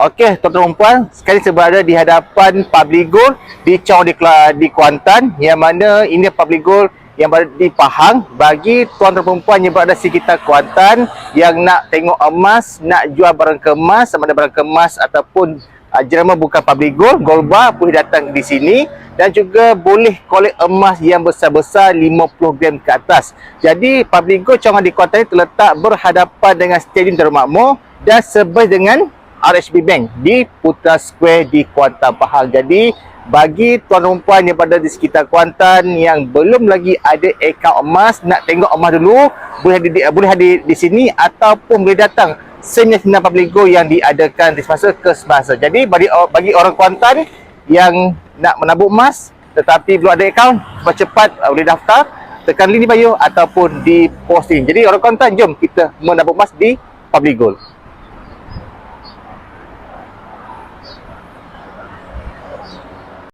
Okey, tuan-tuan dan puan, sekarang saya berada di hadapan Public Gold di Chong di, di Kuantan yang mana ini Public Gold yang berada di Pahang bagi tuan-tuan dan puan yang berada di sekitar Kuantan yang nak tengok emas, nak jual barang kemas, sama ada barang kemas ataupun uh, jenama bukan Public Gold, Gold Bar boleh datang di sini dan juga boleh kolek emas yang besar-besar 50 gram ke atas. Jadi Public Gold Chong di Kuantan ini terletak berhadapan dengan Stadium Darul Makmur dan sebelah dengan RHB Bank di Putra Square di Kuantan Pahang. Jadi bagi tuan dan puan yang berada di sekitar Kuantan yang belum lagi ada akaun emas, nak tengok emas dulu, boleh hadir di, boleh hadir di sini ataupun boleh datang seminar public go yang diadakan di semasa ke semasa. Jadi bagi bagi orang Kuantan yang nak menabung emas tetapi belum ada akaun, cepat-cepat uh, boleh daftar tekan link di bio ataupun di posting. Jadi orang Kuantan jom kita menabung emas di Public Gold.